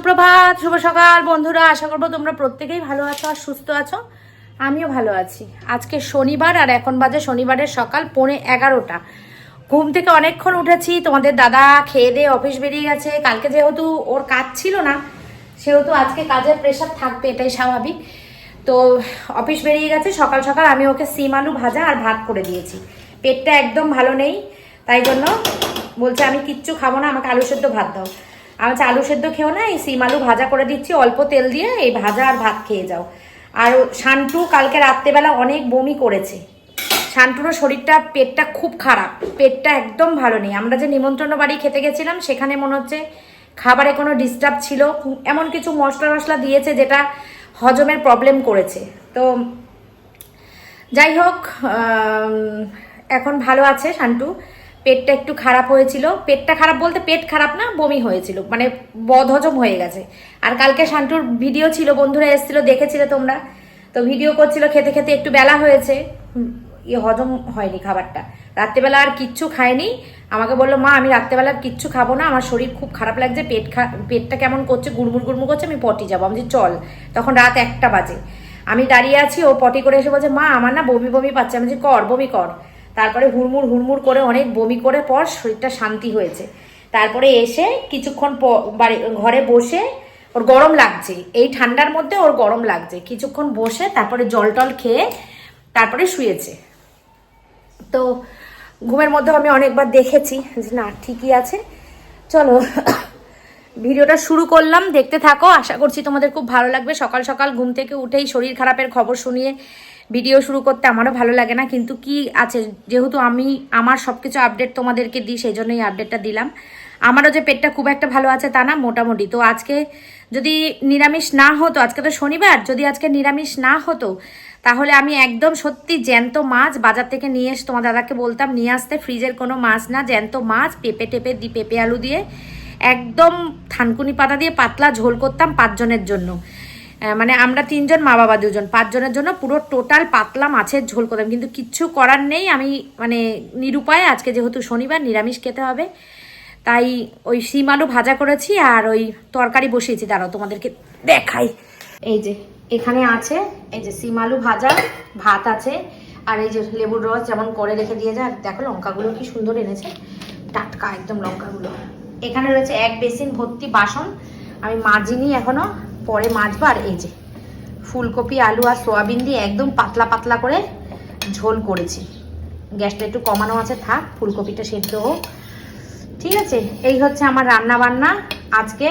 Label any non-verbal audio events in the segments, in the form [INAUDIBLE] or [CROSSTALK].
সুপ্রভাত, শুভ সকাল। বন্ধুরা, আশা করব তোমরা প্রত্যেকেই ভালো আছো আর সুস্থ আছো। আমিও ভালো আছি। আজকে শনিবার আর এখন বাজে শনিবারের সকাল, পৌনে এগারোটা। ঘুম থেকে অনেকক্ষণ উঠেছি। তোমাদের দাদা খেয়ে দিয়ে অফিস বেরিয়ে গেছে। কালকে যেহেতু ওর কাজ ছিল না, সেহেতু আজকে কাজের প্রেশার থাকবে, এটাই স্বাভাবিক। তো অফিস বেরিয়ে গেছে। সকাল সকাল আমি ওকে সিম আলু ভাজা আর ভাত করে দিয়েছি। পেটটা একদম ভালো নেই, তাই জন্য বলছে, আমি কিচ্ছু খাব না, আমাকে আলু সেদ্ধ ভাত দাও। আমি আলু সেদ্ধ খেও না, এই সিম আলু ভাজা করে দিচ্ছি, অল্প তেল দিয়ে এই ভাজা আর ভাত খেয়ে যাও। আর শান্টু কালকে রাত্রেবেলা অনেক বমি করেছে। শান্টুরও শরীরটা, পেটটা খুব খারাপ। পেটটা একদম ভালো নেই। আমরা যে নিমন্ত্রণ বাড়ি খেতে গেছিলাম, সেখানে মনে হচ্ছে খাবারে কোনো ডিস্টার্ব ছিল। এমন কিছু মশলা মশলা দিয়েছে যেটা হজমের প্রবলেম করেছে। তো যাই হোক এখন ভালো আছে শান্টু। পেটটা একটু খারাপ হয়েছিল। পেটটা খারাপ বলতে পেট খারাপ না বমি হয়েছিল। মানে বদহজম হয়ে গেছে। আর কালকে শান্টুর ভিডিও ছিল বন্ধুরা এসেছিল দেখেছিলে তোমরা? তো ভিডিও করছিল খেতে খেতে একটু বেলা হয়েছে। ইয়ে হজম হয়নি খাবারটা। রাত্রেবেলা আর কিচ্ছু খায়নি। আমাকে বলল মা আমি রাত্রেবেলা আর কিচ্ছু খাব না। আমার শরীর খুব খারাপ লাগছে। পেট খা পেটটা কেমন করছে? গুড়মুড় গুড়মুড় করছে। আমি পটি যাব। আমি চল। তখন রাত একটা বাজে। আমি দাঁড়িয়ে আছি ও পটি করে এসে বলছে মা আমার না বমি বমি পাচ্ছে। আমি বলছি, কর বমি কর। তারপরে হুড়মুড় হুড়মুড় করে অনেক বমি করে পর শরীরটা শান্তি হয়েছে। তারপরে এসে কিছুক্ষণ বাড়ি, ঘরে বসে ওর গরম লাগছে। এই ঠান্ডার মধ্যে ওর গরম লাগছে। কিছুক্ষণ বসে তারপরে জল টল খেয়ে তারপরে শুয়েছে। তো ঘুমের মধ্যে আমি অনেকবার দেখেছি যে না, ঠিকই আছে। চলো, ভিডিওটা শুরু করলাম। দেখতে থাকো। আশা করছি তোমাদের খুব ভালো লাগবে। সকাল সকাল ঘুম থেকে উঠেই শরীর খারাপের খবর শুনিয়ে ভিডিও শুরু করতে আমারও ভালো লাগে না, কিন্তু কি আছে? যেহেতু আমি, আমার সব কিছু আপডেট তোমাদেরকে দিই, সেই জন্যই আপডেটটা দিলাম। আমারও যে পেটটা খুব একটা ভালো আছে তা না, মোটামুটি। তো আজকে যদি নিরামিষ না হতো, আজকে তো শনিবার, যদি আজকে নিরামিষ না হতো, তাহলে আমি একদম সত্যি জ্যান্ত মাছ বাজার থেকে নিয়ে এসে তোমার দাদাকে বলতাম, নিয়ে আসতে ফ্রিজের কোনো মাছ না, জ্যান্ত মাছ, পেঁপে টেপে দি, পেঁপে আলু দিয়ে, একদম থানকুনি পাতা দিয়ে পাতলা ঝোল করতাম পাঁচজনের জন্য। মানে আমরা তিনজন মা বাবা দুজন, পাঁচজনের জন্য পুরো টোটাল পাতলা মাছের ঝোল করতাম। কিন্তু কিচ্ছু করার নেই, আমি মানে নিরুপায়, আজকে যেহেতু শনিবার, নিরামিষ খেতে হবে। তাই ওই শিম আলু ভাজা করেছি আর ওই তরকারি বসিয়েছি। দাঁড়াও, তোমাদেরকে দেখাই। এই যে, এখানে আছে, এই যে শিম আলু ভাজা, ভাত আছে, আর এই যে লেবুর রস যেমন করে রেখে দিয়ে যায়। দেখো লঙ্কাগুলো কি সুন্দর এনেছে। টাটকা একদম লঙ্কাগুলো। এখানে রয়েছে এক বেসিন ভর্তি বাসন। আমি মাজিনি এখনও পরে মাজবো আর এই যে ফুলকপি, আলু আর সোয়াবিন দিয়ে একদম পাতলা পাতলা করে ঝোল করেছি। গ্যাসটা একটু কমানো আছে, থাক, ফুলকপিটা সেদ্ধ হোক। ঠিক আছে, এই হচ্ছে আমার রান্না বান্না আজকে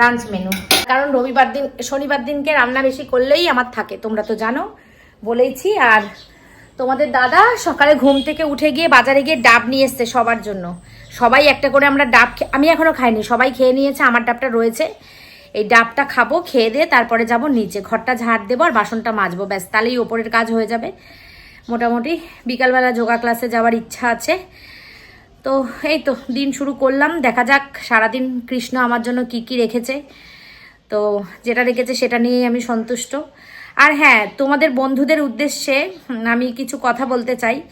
লাঞ্চ মেনু। কারণ রবিবার দিন, শনিবার দিনকে রান্না বেশি করলেই আমার থাকে, তোমরা তো জানো, বলেইছি। আর তোমাদের দাদা সকালে ঘুম থেকে উঠে গিয়ে বাজারে গিয়ে ডাব নিয়ে এসছে সবার জন্য। সবাই একটা করে আমরা ডাব আমি এখনও খাইনি, সবাই খেয়ে নিয়েছে, আমার ডাবটা রয়েছে। এই ডাবটা খাব, খেয়ে দিয়ে তারপরে যাব নিচে। ঘরটা ঝাড় দেবো আর বাসনটা মাজবো। ব্যাস, তাহলেই ওপরের কাজ হয়ে যাবে। মোটামুটি বিকালবেলা যোগা ক্লাসে যাওয়ার ইচ্ছা আছে। তো এই তো, দিন শুরু করলাম। দেখা যাক, সারাদিন কৃষ্ণ আমার জন্য কি কি রেখেছে। তো যেটা রেখেছে সেটা নিয়েই আমি সন্তুষ্ট। আর হ্যাঁ তোমাদের বন্ধুদের উদ্দেশ্যে আমি কিছু কথা বলতে চাই।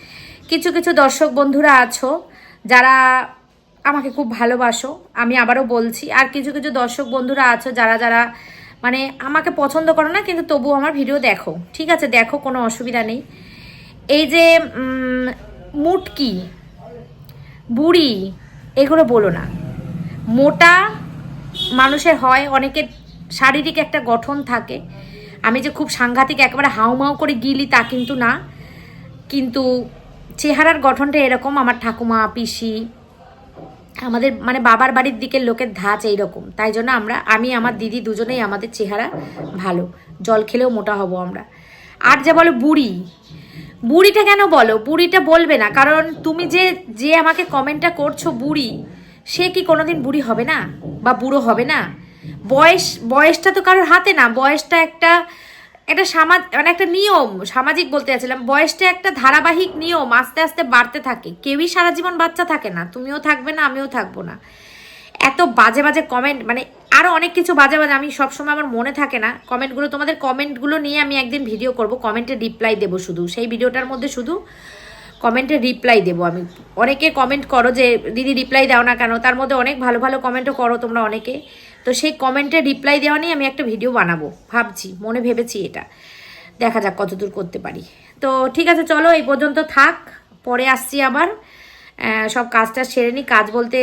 কিছু কিছু দর্শক বন্ধুরা আছো, যারা আমাকে খুব ভালোবাসো। আমি আবারও বলছি, আর কিছু কিছু দর্শক বন্ধুরা আছো যারা যারা মানে আমাকে পছন্দ করো না, কিন্তু তবু আমার ভিডিও দেখো। ঠিক আছে, দেখো, কোনো অসুবিধা নেই। এই যে মুটকি, বুড়ি, এগুলো বলো না। মোটা মানুষের হয়, অনেকের শারীরিক একটা গঠন থাকে। আমি যে খুব সাংঘাতিক, একেবারে হাউমাউ করে গিলি তা কিন্তু না। কিন্তু চেহারার গঠনটা এরকম, আমার ঠাকুমা, পিসি আমাদের মানে বাবার বাড়ির দিকের লোকের ধাঁচ এইরকম। তাই জন্য আমরা, আমি, আমার দিদি দুজনেই আমাদের চেহারা ভালো। জল খেলেও মোটা হব আমরা। আর যে বলো বুড়ি, বুড়িটা কেন বলো? বুড়িটা বলবে না, কারণ তুমি যে যে আমাকে কমেন্টটা করছ বুড়ি, সে কি কোনোদিন বুড়ি হবে না? বা বুড়ো হবে না? বয়স, বয়সটা তো কারোর হাতে না। বয়সটা একটা একটা সামাজ মানে একটা নিয়ম, সামাজিক বলতে চাচ্ছিলাম বয়সটা একটা ধারাবাহিক নিয়ম, আস্তে আস্তে বাড়তে থাকে। কেউই সারা জীবন বাচ্চা থাকে না, তুমিও থাকবে না, আমিও থাকব না। এত বাজে বাজে কমেন্ট মানে আরও অনেক কিছু বাজে বাজে, আমি সবসময় আমার মনে থাকে না। কমেন্টগুলো তোমাদের কমেন্টগুলো নিয়ে আমি একদিন ভিডিও করব কমেন্টে রিপ্লাই দেবো শুধু। সেই ভিডিওটার মধ্যে শুধু কমেন্টে রিপ্লাই দেবো আমি। অনেকে কমেন্ট করো যে, দিদি রিপ্লাই দাও না কেন? তার মধ্যে অনেক ভালো ভালো কমেন্টও করো তোমরা অনেকে। তো সেই কমেন্টে রিপ্লাই দেওয়া নিয়ে আমি একটা ভিডিও বানাবো। ভাবছি, মনে ভেবেছি এটা। দেখা যাক কতদূর করতে পারি। তো ঠিক আছে, চলো এই পর্যন্ত থাক। পরে আসছি আবার। সব কাজটা সেরে নিই কাজ বলতে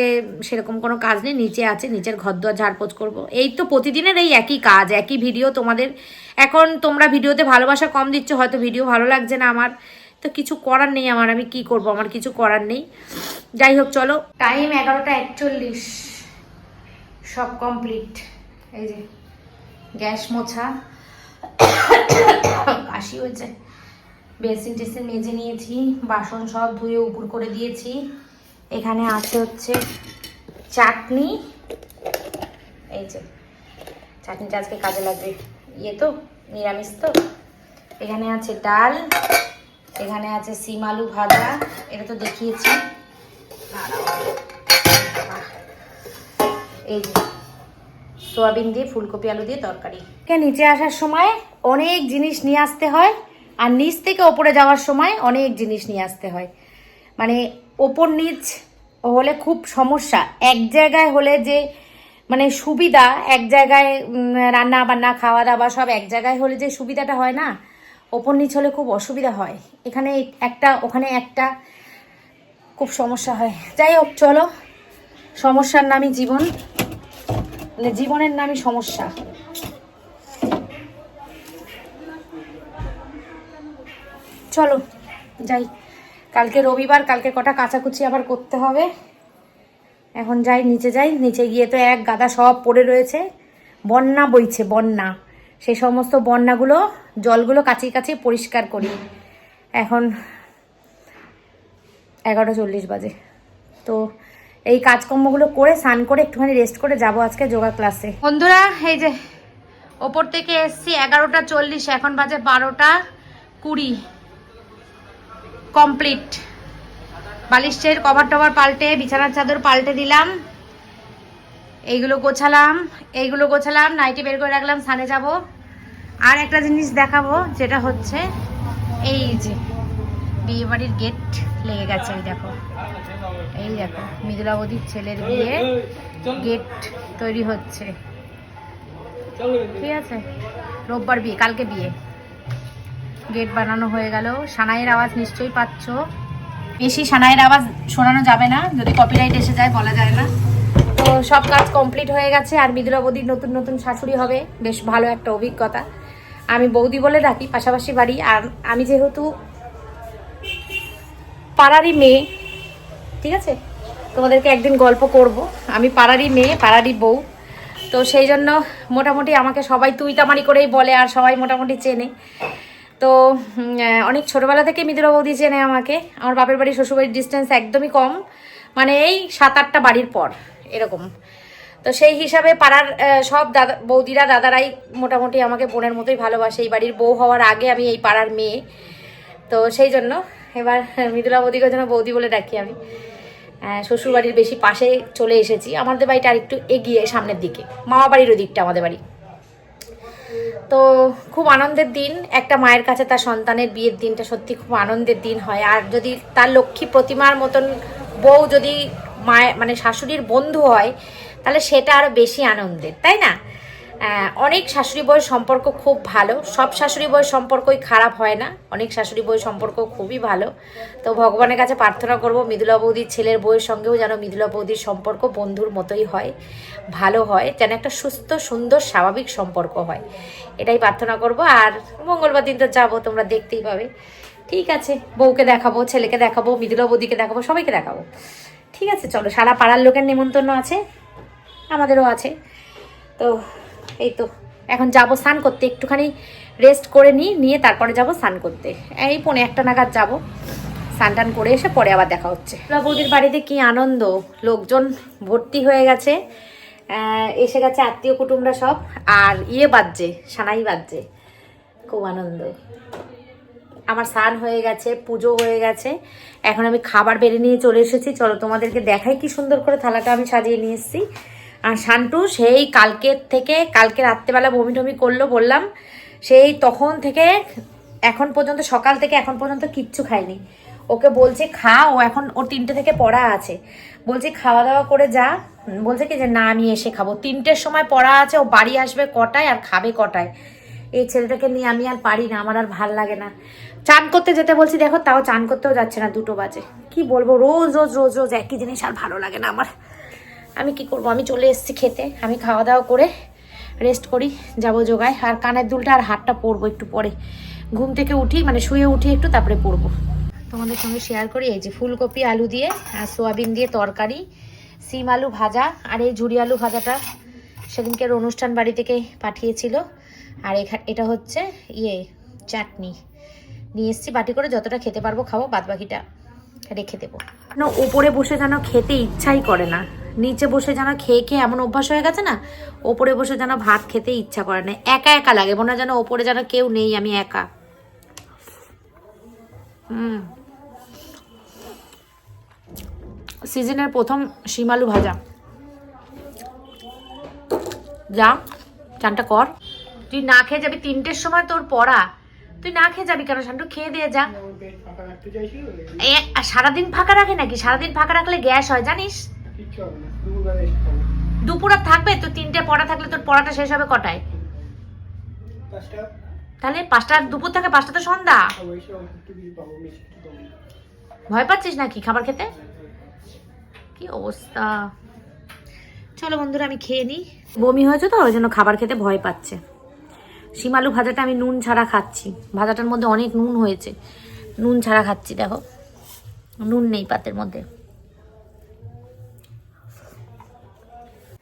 সেরকম কোনো কাজ নেই। নিচে আছে, নিচের ঘর দুয়ার ঝাড়পোছ করব। এই তো প্রতিদিনের এই একই কাজ, একই ভিডিও তোমাদের। এখন তোমরা ভিডিওতে ভালোবাসা কম দিচ্ছ, হয়তো ভিডিও ভালো লাগছে না আমার। তো কিছু করার নেই আমার, আমি কি করব? আমার কিছু করার নেই। যাই হোক, চলো। টাইম এগারোটা একচল্লিশ। সব কমপ্লিট এই যে, গ্যাস মোছা, কাশি হয়েছে। বেসিন টেসিন মেজে নিয়েছি, বাসন সব ধুয়ে উপর করে দিয়েছি। এখানে আছে হচ্ছে চাটনি। এই যে, চাটনিটা আজকে কাজে লাগবে। ইয়ে তো, নিরামিষ তো। এখানে আছে ডাল, এখানে আছে সিম আলু ভাজা, এটা তো দেখিয়েছি। এই সোয়াবিন দিয়ে, ফুলকপি, আলু দিয়ে তরকারি। নিচে আসার সময় অনেক জিনিস নিয়ে আসতে হয়, আর নিচ থেকে ওপরে যাওয়ার সময় অনেক জিনিস নিয়ে আসতে হয়। মানে ওপর নিচ হলে খুব সমস্যা। এক জায়গায় হলে যে মানে সুবিধা, এক জায়গায় রান্না বান্না খাওয়া দাওয়া সব এক জায়গায় হলে যে সুবিধাটা হয় না, ওপর নিচ হলে খুব অসুবিধা হয়। এখানে একটা, ওখানে একটা খুব সমস্যা হয়। যাই হোক, চলো। সমস্যার নামই জীবন। মানে জীবনের নামই সমস্যা। চলো, যাই। কালকে রবিবার, কালকে কটা কাচাকুচি আবার করতে হবে। এখন যাই, নিচে যাই। নিচে গিয়ে তো এক গাদা সব পড়ে রয়েছে। বন্যা বইছে, বন্যা। সেই সমস্ত বন্যাগুলো, জলগুলো কাছিয়ে কাছিয়ে পরিষ্কার করি। এখন এগারোটা চল্লিশ বাজে। তো এই কাজকর্মগুলো করে, স্নান করে একটুখানি রেস্ট করে যাব আজকে যোগা ক্লাসে বন্ধুরা, এই যে ওপর থেকে এসছি, এগারোটা চল্লিশ, এখন বাজে বারোটা কুড়ি। কমপ্লিট বালিশের কভার টভার পাল্টে, বিছানার চাদর পাল্টে দিলাম। এইগুলো গোছালাম এইগুলো গোছালাম নাইটি বের করে রাখলাম, স্নানে যাব। আর একটা জিনিস দেখাবো, যেটা হচ্ছে, এই যে বিয়ে বাড়ির গেট লেগে গেছে, এই দেখো। এই দেখো মৃদুলাবতীর ছেলের বিয়ে গেট তৈরি হচ্ছে। ঠিক আছে? রোববার বিয়ে, কালকে বিয়ে। গেট বানানো হয়ে গেল। সানাইয়ের আওয়াজ নিশ্চয়ই পাচ্ছ। বেশি সানাইয়ের আওয়াজ শোনানো যাবে না, যদি কপিরাইট এসে যায়, বলা যায় না। তো সব কাজ কমপ্লিট হয়ে গেছে, আর মৃদুলা বৌদির নতুন নতুন শাশুড়ি হবে। বেশ ভালো একটা অভিজ্ঞতা। আমি বৌদি বলে ডাকি, পাশাপাশি বাড়ি। আর আমি যেহেতু পাড়ারই মেয়ে ঠিক আছে? তোমাদেরকে একদিন গল্প করব। আমি পাড়ারই মেয়ে, পাড়ারই বউ। তো সেই জন্য মোটামুটি আমাকে সবাই তুই তামারি করেই বলে আর সবাই মোটামুটি চেনে। তো অনেক ছোটোবেলা থেকে মিত্র বৌদি চেনে আমাকে। আমার বাপের বাড়ি, শ্বশুরবাড়ির ডিস্টেন্স একদমই কম। মানে এই সাত আটটা বাড়ির পর এরকম। তো সেই হিসাবে পাড়ার সব দাদা, বৌদিরা, দাদারাই মোটামুটি আমাকে বোনের মতোই ভালোবাসে। এই বাড়ির বউ হওয়ার আগে আমি এই পাড়ার মেয়ে। তো সেই জন্য এবার মৃদুলা বৌদিকে যেন বৌদি বলে ডাকি আমি। শ্বশুরবাড়ির বেশি পাশে চলে এসেছি। আমাদের বাড়িটা আর একটু এগিয়ে, সামনের দিকে। মামা বাড়ির ওদিকটা আমাদের বাড়ি। তো খুব আনন্দের দিন। একটা মায়ের কাছে তার সন্তানের বিয়ের দিনটা সত্যি খুব আনন্দের দিন হয়। আর যদি তার লক্ষ্মী প্রতিমার মতন বউ যদি মায়ের মানে শাশুড়ির বন্ধু হয়, তাহলে সেটা আরও বেশি আনন্দের, তাই না? অনেক শাশুড়ি বউয়ের সম্পর্ক খুব ভালো। সব শাশুড়ি বউয়ের সম্পর্কই খারাপ হয় না। অনেক শাশুড়ি বউয়ের সম্পর্ক খুবই ভালো। তো ভগবানের কাছে প্রার্থনা করব, মৃদুলা বৌদির ছেলের বউয়ের সঙ্গেও যেন মৃদুলা বৌদির সম্পর্ক বন্ধুর মতোই হয়, ভালো হয়, যেন একটা সুস্থ, সুন্দর, স্বাভাবিক সম্পর্ক হয়। এটাই প্রার্থনা করব। আর মঙ্গলবার দিন তো যাব, তোমরা দেখতেই পাবে। ঠিক আছে, বউকে দেখাবো, ছেলেকে দেখাবো, মৃদুলা বৌদিকে দেখাবো, সবাইকে দেখাবো। ঠিক আছে, চলো, সারা পাড়ার লোকের নেমন্তন্ন আছে, আমাদেরও আছে। তো এই তো, এখন যাব স্নান করতে, একটুখানি রেস্ট করে নিই, নিয়ে তারপরে যাব স্নান করতে। এই পনে একটা নাগাদ যাব, স্নান টান করে এসে পরে আবার দেখা হচ্ছে। বৌদির বাড়িতে কি আনন্দ? লোকজন ভর্তি হয়ে গেছে এসে গেছে আত্মীয় কুটুমরা সব, আর ইয়ে বাজছে, সানাই বাজছে। খুব আনন্দ। আমার স্নান হয়ে গেছে, পুজো হয়ে গেছে, এখন আমি খাবার বেড়ে নিয়ে চলে এসেছি। চলো তোমাদেরকে দেখাই কি সুন্দর করে থালাটা আমি সাজিয়ে নিয়ে এসেছি। আর শান্টু সেই কালকের থেকে, কালকে রাত্রেবেলা বমি টমি করল বললাম, সেই তখন থেকে এখন পর্যন্ত, সকাল থেকে এখন পর্যন্ত কিচ্ছু খায়নি। ওকে বলছি খা ও এখন ও তিনটে থেকে পড়া আছে। বলছি খাওয়া দাওয়া করে যা। বলছে কি যে, না, আমি এসে খাব। তিনটের সময় পড়া আছে, ও বাড়ি আসবে কটায় আর খাবে কটায়। এই ছেলেটাকে নিয়ে আমি আর পারি না, আমার আর ভালো লাগে না। চান করতে যেতে বলছি, দেখো, তাও চান করতেও যাচ্ছে না, দুটো বাজে। কি বলব, রোজ রোজ রোজ রোজ একই জিনিস আর ভালো লাগে না আমার। আমি কি করব? আমি চলে এসেছি খেতে। আমি খাওয়া দাওয়া করে রেস্ট করি, যাব যোগায় আর কানের দুলটা আর হাতটা পরবো একটু পরে। ঘুম থেকে উঠি মানে শুয়ে উঠি একটু, তারপরে পরবো। তোমাদের সঙ্গে শেয়ার করি, এই যে ফুলকপি, আলু দিয়ে, আর সোয়াবিন দিয়ে তরকারি, সিম আলু ভাজা, আর এই ঝুড়ি আলু ভাজাটা সেদিনকের অনুষ্ঠান বাড়ি থেকে পাঠিয়েছিল। আর এটা হচ্ছে ইয়ে চাটনি। নিয়ে এসেছি, বাটি করে যতটা খেতে পারব খাব বাদ বাকিটা রেখে দেবো। না, ওপরে বসে যেন খেতে ইচ্ছাই করে না। নিচে বসে যেন খেয়ে খেয়ে এমন অভ্যাস হয়ে গেছে না, ওপরে বসে যেন ভাত খেতে ইচ্ছা করে না। একা একা লাগে, মনে যেন ওপরে যেন কেউ নেই, আমি একা। হুম। সিজনের প্রথম শিমালু ভাজা। যা, চানটা কর। তুই না খেয়ে যাবি, তিনটের সময় তোর পড়া। তুই না খেয়ে যাবি কেন শান্টু? খেয়ে দিয়ে যা। সারাদিন ফাঁকা রাখে নাকি? সারাদিন ফাঁকা রাখলে গ্যাস হয় জানিস? দুপুর থাকবে? তো তিনটে পড়া থাকলে তোর পড়াটা শেষ হবে কটায়? তাহলে পাঁচটা দুপুর থেকে পাঁচটা তো সন্ধ্যা। ভয় পাচ্ছিস নাকি খাবার খেতে? কি অবস্থা? চলো বন্ধুরা আমি খেয়ে নিই বমি হয়েছে তো ওই জন্য খাবার খেতে ভয় পাচ্ছে। শিমালু ভাজাটা আমি নুন ছাড়া খাচ্ছি। ভাজাটার মধ্যে অনেক নুন হয়েছে। নুন ছাড়া খাচ্ছি, দেখো। নুন নেই পাতের মধ্যে।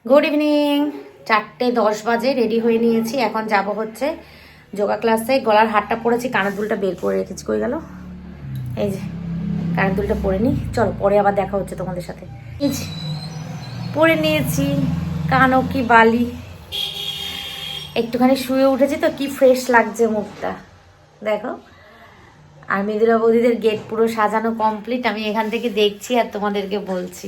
গুড ইভিনিং চারটে দশ বাজে রেডি হয়ে নিয়েছি। এখন যাব হচ্ছে যোগা ক্লাসে গলার হাটটা পড়েছি, কানের দুলটা বের করে রেখেছি, কই গেল? এই যে, কানের দুলটা পরে নিই চলো, পরে আবার দেখা হচ্ছে তোমাদের সাথে। পরে নিয়েছি। কানও কি বালি? একটুখানি শুয়ে উঠেছি তো, কি ফ্রেশ লাগছে মুখটা। দেখো, আর মৃদুলা গেট পুরো সাজানো কমপ্লিট আমি এখান থেকে দেখছি আর তোমাদেরকে বলছি।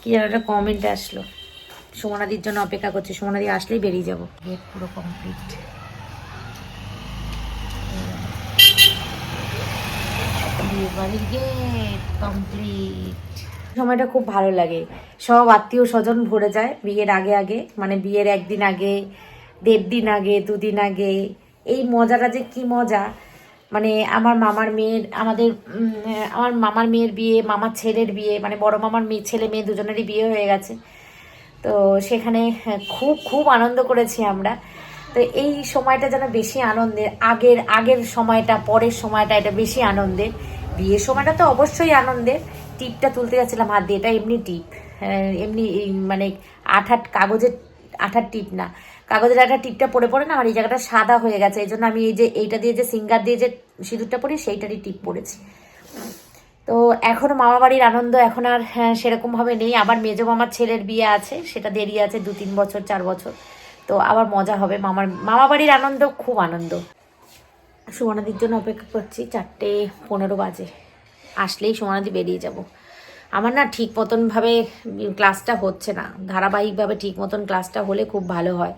কি যেন একটা কমেন্ট আসলো। সুমনাদির জন্য অপেক্ষা করছি, সুমনাদি আসলেই বেরিয়ে যাব। গেট পুরো কমপ্লিট বাড়ির গেট কমপ্লিট সময়টা খুব ভালো লাগে। সব আত্মীয় স্বজন ভরে যায় বিয়ের আগে আগে মানে বিয়ের একদিন আগে দেড় দিন আগে, দুদিন আগে। এই মজাটা যে কি মজা! মানে আমার মামার মেয়ের, আমাদের আমার মামার মেয়ের বিয়ে, মামার ছেলের বিয়ে মানে বড় মামার মেয়ে, ছেলে মেয়ে দুজনেরই বিয়ে হয়ে গেছে। তো সেখানে খুব খুব আনন্দ করেছি আমরা। তো এই সময়টা যেন বেশি আনন্দের, আগের আগের সময়টা, পরের সময়টা এটা বেশি আনন্দের। বিয়ের সময়টা তো অবশ্যই আনন্দের। টিপটা তুলতে যাচ্ছিলাম হাত দিয়ে। এটা এমনি টিপ। এমনি মানে আঠার কাগজের আঠার টিপ না। কাগজের আঠার টিপটা পরে পড়ে না আমার এই জায়গাটা সাদা হয়ে গেছে। এই জন্য আমি এই যে এইটা দিয়ে যে সিঙ্গার দিয়ে যে সিঁদুরটা পরি সেইটারই টিপ পড়েছি তো এখনও মামা বাড়ির আনন্দ এখন আর হ্যাঁ, সেরকম ভাবে নেই। আবার মেজো মামার ছেলের বিয়ে আছে সেটা দেরি আছে দু তিন বছর চার বছর। তো আবার মজা হবে মামার মামা বাড়ির আনন্দ খুব আনন্দ। সুমনাদির জন্য অপেক্ষা করছি চারটে পনেরো বাজে। আসলেই সুমনাদি বেরিয়ে যাব। আমার না ঠিক মতনভাবে ক্লাসটা হচ্ছে না। ধারাবাহিকভাবে ঠিক মতন ক্লাসটা হলে খুব ভালো হয়।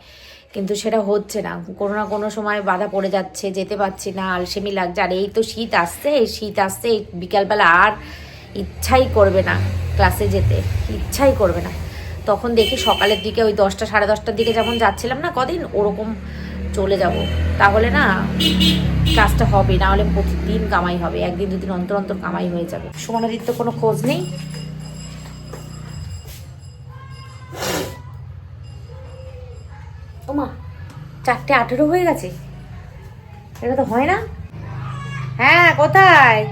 কিন্তু সেটা হচ্ছে না। কোনো না কোনো সময় বাধা পড়ে যাচ্ছে, যেতে পারছি না, আলসেমি লাগছে। আর এই তো শীত আসছে, এই শীত আসছে, এই বিকালবেলা আর ইচ্ছাই করবে না ক্লাসে যেতে। ইচ্ছাই করবে না। তখন দেখি সকালের দিকে ওই দশটা, সাড়ে দশটার দিকে যেমন যাচ্ছিলাম না কদিন, ওরকম চলে যাব। তাহলে না কাজটা হবে, না হলে প্রতিদিন কামাই হবে, একদিন দুদিন অন্তর অন্তর কামাই হয়ে যাবে। সুমনাদির তো কোনো খোঁজ নেই। ওমা, চারটে আঠেরো হয়ে গেছে। এটা তো হয় না? হ্যাঁ কোথায়?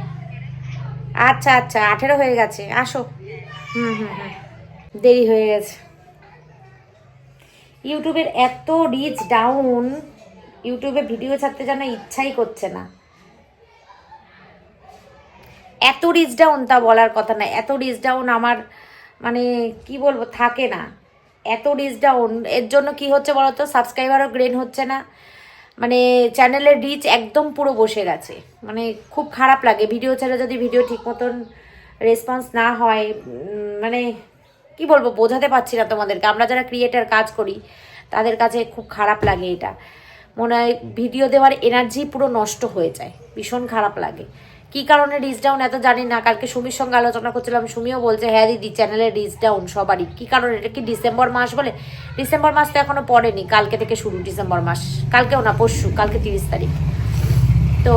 আচ্ছা আচ্ছা আঠেরো হয়ে গেছে। আসো। হুম হুম হুম। দেরি হয়ে গেছে। ইউটিউবের এত রিচ ডাউন ইউটিউবে ভিডিও ছাড়তে যেন ইচ্ছাই করছে না। এত রিচ ডাউন তা বলার কথা না, এত রিচ ডাউন আমার মানে কি বলব, থাকে না। এত রিচ ডাউন এর জন্য কি হচ্ছে বলতো সাবস্ক্রাইবারও গ্রেন হচ্ছে না। মানে চ্যানেলের রিচ একদম পুরো বসে গেছে। মানে খুব খারাপ লাগে ভিডিও ছাড়া যদি ভিডিও ঠিক মতন রেসপন্স না হয় মানে কি বলব বোঝাতে পারছি না তোমাদেরকে। আমরা যারা ক্রিয়েটার কাজ করি তাদের কাছে খুব খারাপ লাগে এটা। মনে হয় ভিডিও দেওয়ার এনার্জি পুরো নষ্ট হয়ে যায়। ভীষণ খারাপ লাগে। কি কারণে রিচ ডাউন এত জানি না। কালকে সুমির সঙ্গে আলোচনা করছিলাম সুমিও বলছে হ্যাঁ দিদি চ্যানেলে রিচ ডাউন সবারই। কি কারণে? এটা কি ডিসেম্বর মাস বলে? ডিসেম্বর মাস তো এখনও পড়েনি। কালকে থেকে শুরু ডিসেম্বর মাস। কালকেও না পরশু কালকে তিরিশ তারিখ। তো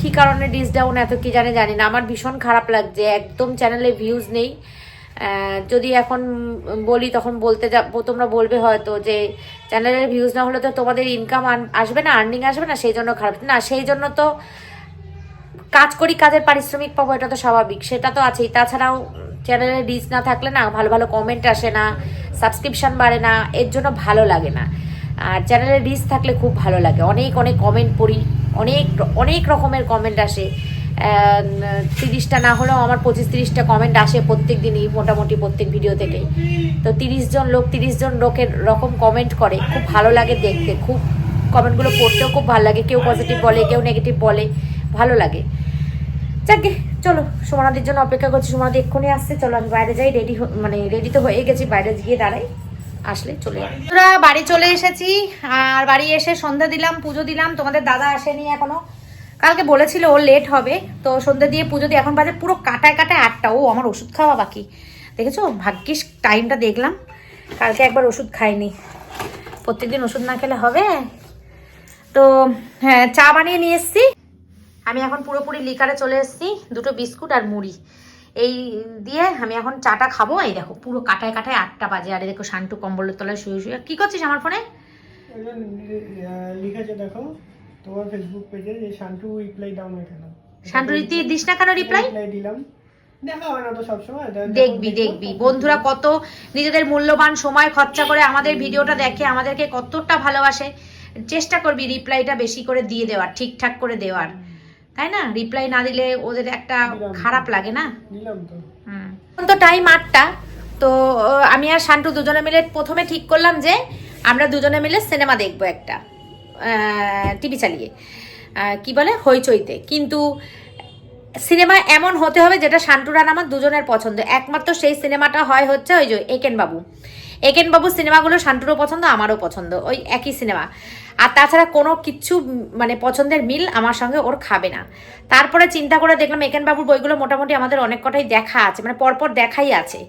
কি কারণে ডিস ডাউন এত কি জানে জানি না। আমার ভীষণ খারাপ লাগছে। একদম চ্যানেলে ভিউজ নেই। যদি এখন বলি, তখন বলতে যা তোমরা বলবে হয়তো যে চ্যানেলের ভিউজ না হলে তো তোমাদের ইনকাম আসবে না আর্নিং আসবে না, সেই জন্য খারাপ। না, সেই জন্য তো কাজ করি, কাজের পারিশ্রমিক পাবো, এটা তো স্বাভাবিক, সেটা তো আছেই। তাছাড়াও চ্যানেলে রিচ না থাকলে না, ভালো ভালো কমেন্ট আসে না সাবস্ক্রিপশান বাড়ে না, এর জন্য ভালো লাগে না। আর চ্যানেলে রিচ থাকলে খুব ভালো লাগে। অনেক অনেক কমেন্ট পড়ি, অনেক অনেক রকমের কমেন্ট আসে। তিরিশটা না হলেও আমার পঁচিশ তিরিশটা কমেন্ট আসে প্রত্যেক দিনই মোটামুটি প্রত্যেক ভিডিও থেকেই। তো তিরিশ জন লোক, তিরিশ জন লোকের রকম কমেন্ট করে। খুব ভালো লাগে দেখতে। খুব কমেন্টগুলো পড়তেও খুব ভালো লাগে। কেউ পজিটিভ বলে, কেউ নেগেটিভ বলে। ভালো লাগে। যাকে চলো, সোমনাদির জন্য অপেক্ষা করছি। সোমনাদি এক্ষুনি আসছে। চলো, আমি বাইরে যাই। রেডি মানে রেডি তো হয়ে গেছি। বাইরে গিয়ে দাঁড়াই। আসলে চলে আমরা বাড়ি চলে এসেছি। আর বাড়ি এসে সন্ধ্যা দিলাম, পুজো দিলাম। তোমাদের দাদা আসেনি এখনও। কালকে বলেছিল ও লেট হবে, তো সন্ধ্যা দিয়ে পুজো দিয়ে এখন বাজে পুরো কাটায় কাটায় আটটা। ও আমার ওষুধ খাওয়া বাকি। দেখেছ? ভাগ্যিস টাইমটা দেখলাম। কালকে একবার ওষুধ খাইনি। প্রত্যেকদিন ওষুধ না খেলে হবে? তো হ্যাঁ চা বানিয়ে নিয়ে এসেছি। আমি এখন পুরোপুরি লিকারে চলে এসেছি, দুটো বিস্কুট আর মুড়ি। এই দিয়ে আমি এখন চাটা খাব। এই দেখো, পুরো কাটায় কাটায় আটটা বাজে। আরে দেখো, শান্টু কম্বলের তলায় শুয়ে শুয়ে। কি করছিস আমার ফোনে? লিখেছে দেখো। তোমার ফেসবুক পেজে যে শান্টু রিপ্লাই দাও না কেন? শান্টু রীতি দিস না কেন রিপ্লাই দিলাম। দেখবি দেখবি বন্ধুরা কত নিজেদের মূল্যবান সময় খরচা করে আমাদের ভিডিওটা দেখে আমাদেরকে কতটা ভালোবাসে। চেষ্টা করবি রিপ্লাইটা বেশি করে দিয়ে দেওয়ার ঠিকঠাক করে দেওয়ার। তাই না? রিপ্লাই না দিলে ওদের একটা খারাপ লাগে না। এখন তো টাইম আটটা তো আমি আর শান্টু দুজনে মিলে প্রথমে ঠিক করলাম যে আমরা দুজনে মিলে সিনেমা দেখব একটা। টিভি চালিয়ে। কি বলে? হইচইতে। কিন্তু সিনেমা এমন হতে হবে যেটা শান্টুর আর আমার দুজনের পছন্দ। একমাত্র সেই সিনেমাটা হয় হচ্ছে ওই যে একেন বাবু। একেন বাবু সিনেমাগুলো শান্টুরও পছন্দ আমারও পছন্দ। ওই একই সিনেমা। আর তাছাড়া কোনো উম, মানে পছন্দের মিল আমার সঙ্গে ওর খাবে না। তারপরে চিন্তা করে দেখলাম একেন বাবুর বইগুলো মোটামুটি আমাদের অনেক কটাই দেখা আছে মানে পরপর দেখাই আছে।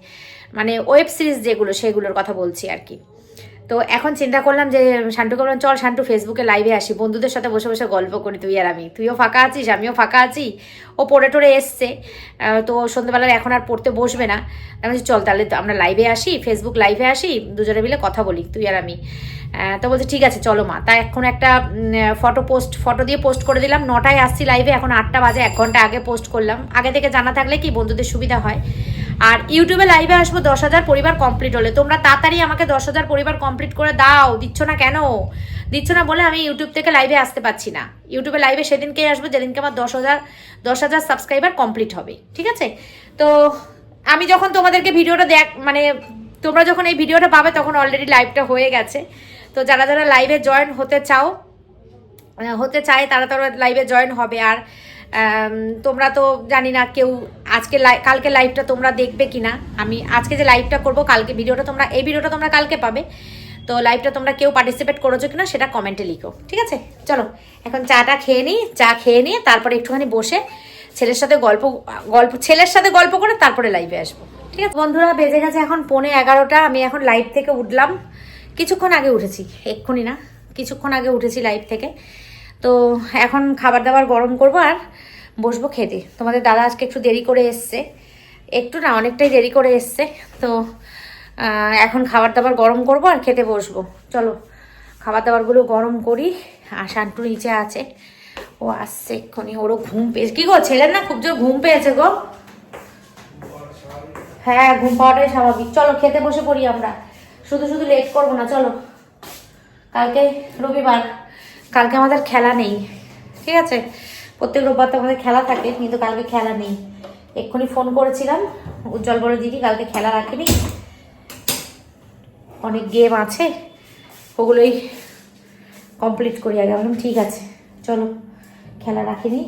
মানে ওয়েব সিরিজ যেগুলো সেগুলোর কথা বলছি আর কি। তো এখন চিন্তা করলাম যে শান্টুকে বললাম, চল শান্টু ফেসবুকে লাইভে আসি। বন্ধুদের সাথে বসে বসে গল্প করি তুই আর আমি। তুইও ফাঁকা আছিস, আমিও ফাঁকা আছি। ও পড়ে টড়ে এসছে। তো সন্ধ্যেবেলার এখন আর পড়তে বসবে না। আমি চল তাহলে আমরা লাইভে আসি ফেসবুক লাইভে আসি, দুজনে মিলে কথা বলি, তুই আর আমি। তো বলছে, ঠিক আছে, চলো মা। তা এখন একটা ফটো পোস্ট ফটো দিয়ে পোস্ট করে দিলাম। নটায় আসছি লাইভে এখন আটটা বাজে, এক ঘণ্টা আগে পোস্ট করলাম। আগে থেকে জানা থাকলে কি বন্ধুদের সুবিধা হয়? আর ইউটিউবে লাইভে আসব, দশ হাজার পরিবার কমপ্লিট হলে। তোমরা তাড়াতাড়ি আমাকে দশ হাজার পরিবার কমপ্লিট করে দাও। দিচ্ছ না কেন? দিচ্ছ না বলে আমি ইউটিউব থেকে লাইভে আসতে পারছি না। ইউটিউবে লাইভে সেদিনকেই আসব, যেদিনকে আমার দশ হাজার দশ হাজার সাবস্ক্রাইবার কমপ্লিট হবে। ঠিক আছে? তো আমি যখন তোমাদেরকে ভিডিওটা দেখ মানে তোমরা যখন এই ভিডিওটা পাবে, তখন অলরেডি লাইভটা হয়ে গেছে। তো যারা যারা লাইভে জয়েন হতে চাও হতে চায়, তারা তারা লাইভে জয়েন হবে। আর তোমরা তো জানি না কেউ আজকে কালকে লাইভটা তোমরা দেখবে কিনা। আমি আজকে যে লাইভটা করব, কালকে ভিডিওটা তোমরা, এই ভিডিওটা তোমরা কালকে পাবে। তো লাইভটা তোমরা কেউ পার্টিসিপেট করেছ কিনা, সেটা কমেন্টে লিখো, ঠিক আছে? চলো, এখন চাটা খেয়ে নিই, চা খেয়ে নিয়ে তারপরে একটুখানি বসে ছেলের সাথে গল্প গল্প, ছেলের সাথে গল্প করে তারপরে লাইভে আসব, ঠিক আছে? বন্ধুরা, বেজে গেছে এখন পৌনে এগারোটা, আমি এখন লাইভ থেকে উঠলাম। কিছুক্ষণ আগে উঠেছি, এক্ষুনি না, কিছুক্ষণ আগে উঠেছি লাইভ থেকে। তো এখন খাবার দাবার গরম করব আর বসবো খেতে। তোমাদের দাদা আজকে একটু দেরি করে এসছে। একটু না, অনেকটাই দেরি করে এসছে। তো এখন খাবার দাবার গরম করব আর খেতে বসবো। চলো, খাবার দাবারগুলো গরম করি। আর শান্টু নিচে আছে। ও আসছে এক্ষুনি। ওরও ঘুম পেয়েছে। কী গো, ছেলের না খুব জোর ঘুম পেয়েছে গো? হ্যাঁ ঘুম পাওয়াটাই স্বাভাবিক। চলো, খেতে বসে পড়ি আমরা। শুধু শুধু লেট করব না, চলো। কালকে রবিবার। কালকে আমাদের খেলা নেই। ঠিক আছে? প্রত্যেক রোববার তো আমাদের খেলা থাকে, কিন্তু কালকে খেলা নেই। এক্ষুনি ফোন করেছিলাম, উজ্জ্বল বলে দিদি কালকে খেলা রাখিনি। অনেক গেম আছে, ওগুলোই কমপ্লিট করি আগে। বললাম, ঠিক আছে, চলো, খেলা রাখিনি।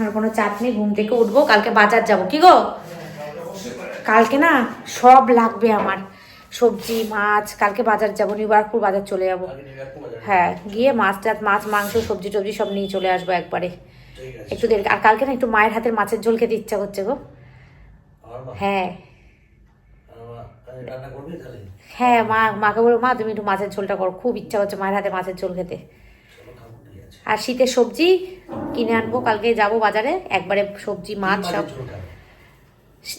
আর কোনো চাপ নেই, ঘুম থেকে উঠবো। কালকে বাজার যাব। কি গো? কালকে না সব লাগবে আমার। সবজি মাছ কালকে বাজার যাব নিউবারপুর বাজার চলে যাব। হ্যাঁ গিয়ে মাছ টাছ মাছ মাংস সবজি টবজি সব নিয়ে চলে আসব একবারে। একটু দেরি আর কালকে না একটু মায়ের হাতের মাছের ঝোল খেতে ইচ্ছা করছে গো। হ্যাঁ। হ্যাঁ মা মাকে বলব মা তুমি একটু মাছের ঝোলটা করো খুব ইচ্ছা করছে মায়ের হাতে মাছের ঝোল খেতে। আর শীতের সবজি কিনে আনব কালকে যাব বাজারে একবারে সবজি মাছ সব?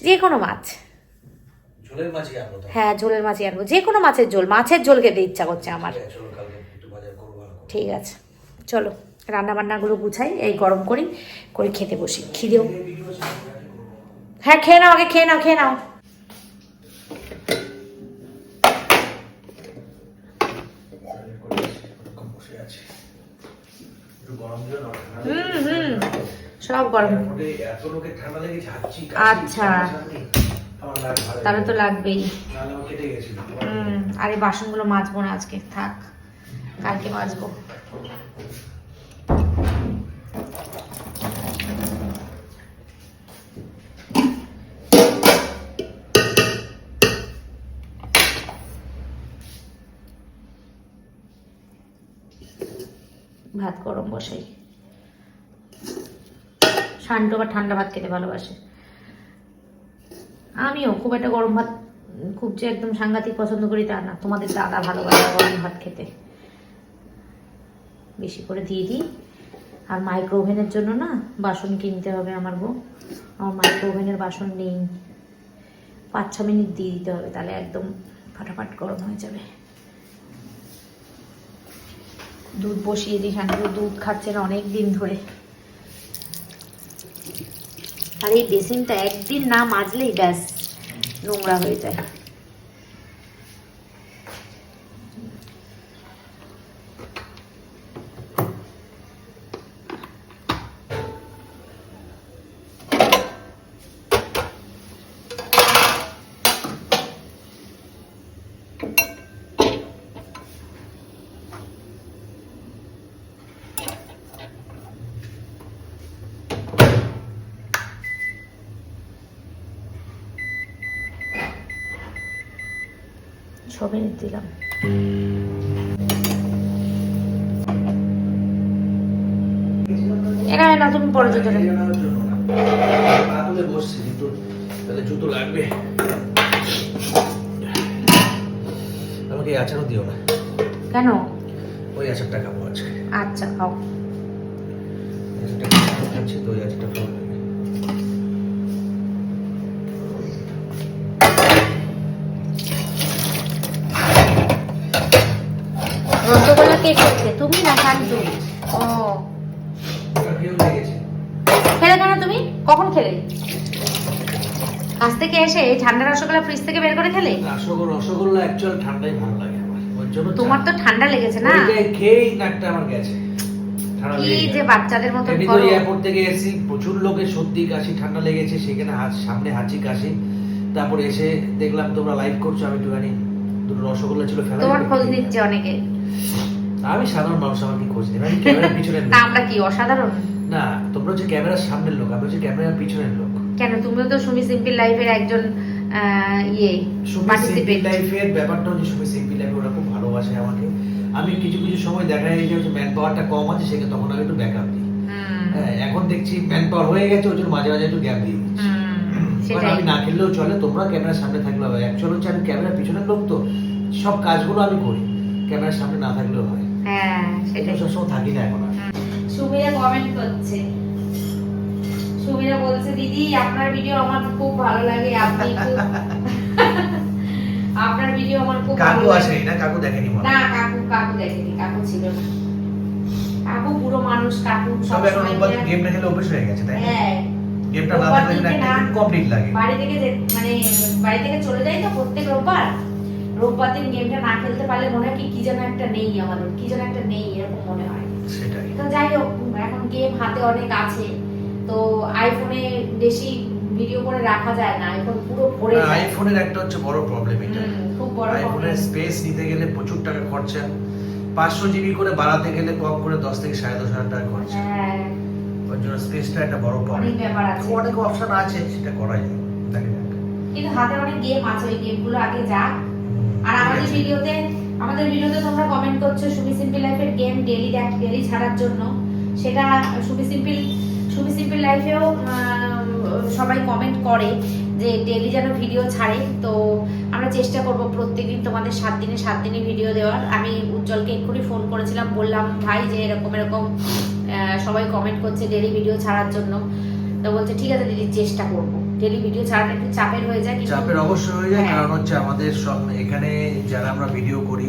যে কোনো মাছ। ঝোলের মাছই আনব হ্যাঁ ঝোলের মাছই আনব। যে কোনো মাছের ঝোল মাছের ঝোল খেতে ইচ্ছা করছে আমার। ঠিক আছে, চলো করে। ঠিক আছে। চলো রান্না বান্নাগুলো গুছাই এই গরম করি করে খেতে বসি। খিদেও। হ্যাঁ খেয়ে নাও আগে খেয়ে নাও খেয়ে নাও। হুম হুম। সব গরম। আচ্ছা। তাহলে তো লাগবেই। হুম আর এই বাসনগুলো মাজবো না আজকে। থাক কালকে মাজবো। ভাত গরম বসাই। শান্ত বা ঠান্ডা ভাত খেতে ভালোবাসে। আমিও খুব একটা গরম ভাত, খুব যে একদম সাংঘাতিক পছন্দ করি তা না। তোমাদের দাদা ভালোবাসে গরম ভাত খেতে। বেশি করে দিয়ে দিই। আর মাইক্রো ওভেনের জন্য না বাসন কিনতে হবে আমার গো আমার মাইক্রো ওভেনের বাসন নেই। পাঁচ ছ মিনিট দিয়ে দিতে হবে, তাহলে একদম ফাটাফাট গরম হয়ে যাবে। দুধ বসিয়ে দিই শান্ত দুধ খাচ্ছে না অনেক দিন ধরে। আর এই বেসিনটা একদিন না মাজলেই ব্যাস। নোংরা হয়ে যায় ছ মিনিট দিলাম। এটা না তুমি পরে জুতো লাগবে। আমাকে আচারও দিও না। কেন? ওই আচারটা খাব আজকে। আচ্ছা খাও। আচারটা খাচ্ছি তো ওই আচারটা খাওয়া করছে তুমি না শান্তু। ও। খেলে কেন তুমি? কখন খেলে? কাছ থেকে এসে ঠান্ডা রসগোল্লা ফ্রিজ থেকে বের করে খেলে? রসগোল্লা রসগোল্লা অ্যাকচুয়াল ঠান্ডাই ভালো লাগে তোমার তো ঠান্ডা লেগেছে না? খেয়েই নাকটা আমার গেছে। যে বাচ্চাদের মতো এমনি করো এয়ারপোর্ট থেকে এসেছি প্রচুর লোকের সর্দি কাশি ঠান্ডা লেগেছে সেখানে সামনে হাঁচি কাশি। তারপর এসে দেখলাম তোমরা লাইভ করছ আমি একটুখানি দুটো রসগোল্লা ছিল ফেলা তোমার খোঁজ নিচ্ছে অনেকে। আমি সাধারণ মানুষ আমাকে খোঁজ? নেবে আমি ক্যামেরার পিছনের [LAUGHS] তা আমরা কি অসাধারণ? না তোমরা হচ্ছে ক্যামেরার সামনের লোক আমি হচ্ছে ক্যামেরার পিছনের লোক। কেন তুমিও তো সুমি সিম্পল লাইফের একজন ইয়ে সুমি পার্টিসিপেট লাইফের ব্যাপারটা হচ্ছে সুমি সিম্পল লাইফ ওরা খুব ভালোবাসে আমাকে। আমি কিছু কিছু সময় দেখা যায় যে ম্যান পাওয়ারটা কম আছে সেখানে তখন আমি একটু ব্যাকআপ দিই। হ্যাঁ, এখন দেখছি ম্যান পাওয়ার হয়ে গেছে ওই জন্য মাঝে মাঝে একটু গ্যাপ দিই মানে সেটাই। আমি না খেললেও চলে তোমরা ক্যামেরার সামনে থাকলে হবে। অ্যাকচুয়াল হচ্ছে আমি ক্যামেরার পিছনের লোক তো সব কাজগুলো আমি করি। ক্যামেরার সামনে না থাকলেও হয়। হ্যাঁ সেটাই। সবসময় থাকি না এখন সুমিরা কমেন্ট করছে। সুমিরা বলছে দিদি আপনার ভিডিও আমার খুব ভালো লাগে আপনি খুব [LAUGHS] আপনার ভিডিও আমার খুব কাকু আসেনি না? কাকু দেখেনি না কাকু কাকু দেখেনি কাকু ছিল না। কাকু পুরো মানুষ কাকু সব এখন গেম না খেলে অভ্যেস হয়ে গেছে তাই হ্যাঁ। গেমটা না না- কমপ্লিট লাগে। বাড়ি থেকে মানে বাড়ি থেকে চলে যাই তো প্রত্যেক রোববার? রোববার দিন গেমটা না খেলতে পারলে মনে হয় কি কি যেন একটা নেই আমাদের কি যেন একটা নেই এরকম মনে হয়। সেটাই। তো যাই হোক এখন গেম হাতে অনেক আছে তো আইফোনে বেশি ভিডিও করে রাখা যায় না আইফোন পুরো ভরে যায়। আইফোনের একটা হচ্ছে বড় প্রবলেম এটা। খুব বড় আইফোনের স্পেস নিতে গেলে প্রচুর টাকা খরচা। পাঁচশো জিবি করে বাড়াতে গেলে কম করে দশ থেকে সাড়ে দশ হাজার টাকা খরচা। হ্যাঁ। ওর জন্য স্পেসটা একটা বড় অনেক প্রবলেম অনেক অপশন আছে সেটা করা যায়। দেখা যাক। কিন্তু হাতে অনেক গেম আছে ওই গেমগুলো আগে যাক। আর আমাদের ভিডিওতে আমাদের ভিডিওতে তোমরা কমেন্ট করছ সুমি সিম্পল লাইফের গেম ডেলি ডেলি ছাড়ার জন্য। সেটা সুমি সিম্পল সুমি সিম্পল লাইফেও সবাই কমেন্ট করে যে ডেলি যেন ভিডিও ছাড়ে। তো আমরা চেষ্টা করব প্রত্যেকদিন তোমাদের সাত দিনে সাত দিনে ভিডিও দেওয়ার। আমি উজ্জ্বলকে এক্ষুনি ফোন করেছিলাম, বললাম, ভাই, যে এরকম এরকম সবাই কমেন্ট করছে ডেলি ভিডিও ছাড়ার জন্য। তো বলছে, ঠিক আছে দিদি, চেষ্টা করব। ডেলি ভিডিও ছাড়াটা একটু চাপের হয়ে যায় চাপের অবশ্যই হয়ে যায় হ্যাঁ। কারণ হচ্ছে আমাদের সব এখানে যারা আমরা ভিডিও করি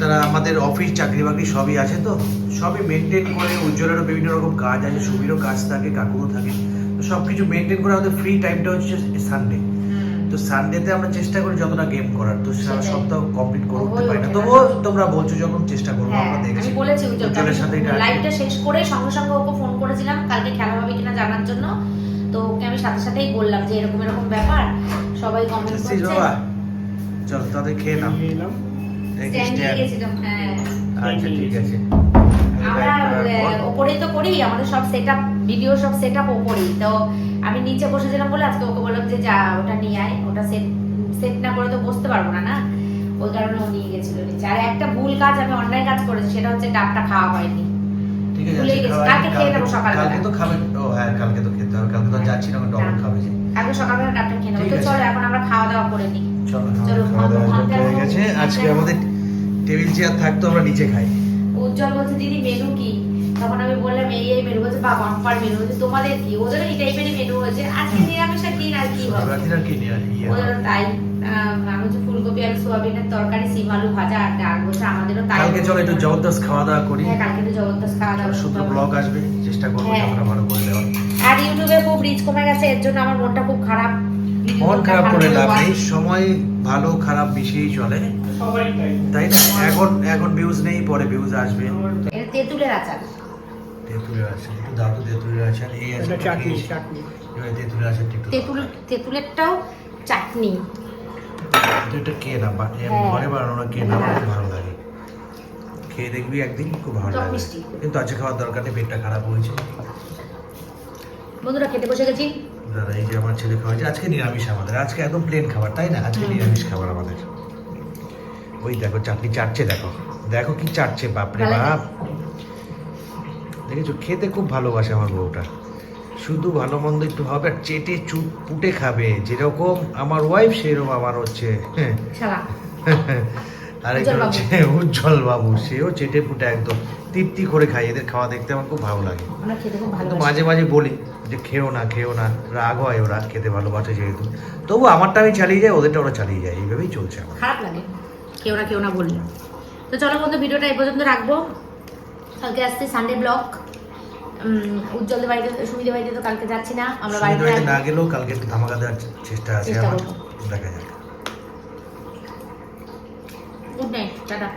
তারা আমাদের অফিস চাকরি বাকরি সবই আছে তো সবই মেনটেন করে উজ্জ্বলেরও বিভিন্ন রকম কাজ আছে সুবিরও কাজ থাকে কাকুরও থাকে তো সব কিছু মেনটেন করে আমাদের ফ্রি টাইমটা হচ্ছে সানডে তো সানডেতে আমরা চেষ্টা করি যতটা গেম করার তো সারা সপ্তাহ কমপ্লিট করতে পারি না। তবুও তোমরা বলছো যখন চেষ্টা করব হ্যাঁ, আমরা দেখছি। বলেছি উজ্জ্বলের সাথে লাইভটা শেষ করে সঙ্গে সঙ্গে ওকে ফোন করেছিলাম কালকে খেলা হবে কিনা জানার জন্য। তো ওকে আমি সাথে সাথেই বললাম যে এরকম এরকম ব্যাপার সবাই কমেন্ট করছে। বাবা চল তাদের খেয়ে নাও। হ্যাঁ। আচ্ছা ঠিক আছে। আমরা তো করি আমাদের সব সেট আপ ভিডিও সব সেট আপ ওপরেই। তো আমি নিচে বসেছিলাম বলে আজকে ওকে বললাম যে যা ওটা নিয়ে আয় ওটা সেট সেট না করে তো বসতে পারব না না? ওই কারণে ও নিয়ে গেছিল নিচে। আর একটা ভুল কাজ আমি অনলাইন কাজ করেছি সেটা হচ্ছে ডাবটা খাওয়া হয়নি। ঠিক আছে? ভুলে আজকে গেছি। খাওয়া কালকে খেয়ে নেব সকালবেলা। কালকে তো খাবে। ও হ্যাঁ কালকে তো খেতে হবে কালকে তো যাচ্ছি না ডবল খাবে যে। আগে সকালবেলা ডাবটা খেয়ে নেব। তো চলো এখন আমরা খাওয়া দাওয়া করে নিই। চলো চলো, খাওয়া দাওয়া হয়ে গেছে। আজকে আমাদের টেবিল চেয়ার থাকতো আমরা নিচে খাই। উজ্জ্বল বলছে দিদি মেনু কি? তখন আমি বললাম এই এই মেনু বলছে মেনু তোমাদের কি? ওদের এই টাইপেরই মেনু হয়েছে। আজকে নিরামিষের দিন আর কি হবে। তাই। হচ্ছে ফুলকপি আর সোয়াবিনের তরকারি সিম আলু ভাজা আর ডাল বলছে আমাদেরও তাই কালকে চলো একটু জবরদস্ত খাওয়া দাওয়া করি। হ্যাঁ কালকে তো জবরদস্ত খাওয়া দাওয়া সুন্দর ব্লগ আসবে চেষ্টা করব হ্যাঁ। ভালো করে দেওয়ার। আর ইউটিউবে খুব রিচ কমে গেছে এর জন্য আমার মনটা খুব খারাপ। মন খারাপ করে লাভ নেই সময় ভালো খারাপ মিশিয়েই চলে। তাই। না? এখন এখন ভিউজ নেই পরে ভিউজ আসবে। তেঁতুলের আচার। তেঁতুলের আছে দাদু তেঁতুলের আছে এই আছে চাটনি চাটনি। তেঁতুলের আছে একটু তেঁতুলেরটাও চাটনি। এটা কে না হ্যাঁ। ঘরে বানানো কে না। খুব ভালো লাগে। খেয়ে দেখবি একদিন খুব ভালো লাগে। কিন্তু আজকে খাওয়ার দরকার নেই পেটটা খারাপ হয়েছে। বন্ধুরা খেতে বসে গেছি। দাদা এই যে আমার ছেলে খাওয়াচ্ছে আজকে নিরামিষ আমাদের আজকে একদম প্লেন খাবার তাই না? আজকে নিরামিষ খাবার আমাদের। ওই দেখো চাটনি চাটছে দেখো। দেখো কি চাটছে বাপরে বাপ। দেখেছ খেতে খুব ভালোবাসে আমার বউটা। শুধু ভালো মন্দ একটু হবে আর চেটে চুপ পুটে খাবে। যেরকম আমার ওয়াইফ সেরকম আমার হচ্ছে। [LAUGHS] আরেকজন। হচ্ছে উজ্জ্বল বাবু সেও চেটে পুটে একদম তৃপ্তি করে খায়। এদের খাওয়া দেখতে আমার খুব ভালো লাগে। কিন্তু মাঝে মাঝে বলি যে খেও না খেও না রাগ হয় ওরা খেতে ভালোবাসে যেহেতু। তবু আমারটা আমি চালিয়ে যাই ওদেরটা ওরা চালিয়ে যায়। এইভাবেই চলছে আমার। খারাপ লাগে। কেউ না কেউ না বললে। তো চলো বন্ধু ভিডিওটা এই পর্যন্ত রাখব। কালকে আসছে সানডে ব্লগ উজ্জ্বলদের বাড়িতে সুবিধা বাড়িতে তো কালকে যাচ্ছি না আমরা বাড়িতে বাড়িতে না গেলেও কালকে একটু ধামাকা দেওয়ার চেষ্টা আছে আমার দেখা যাক। Good night tata.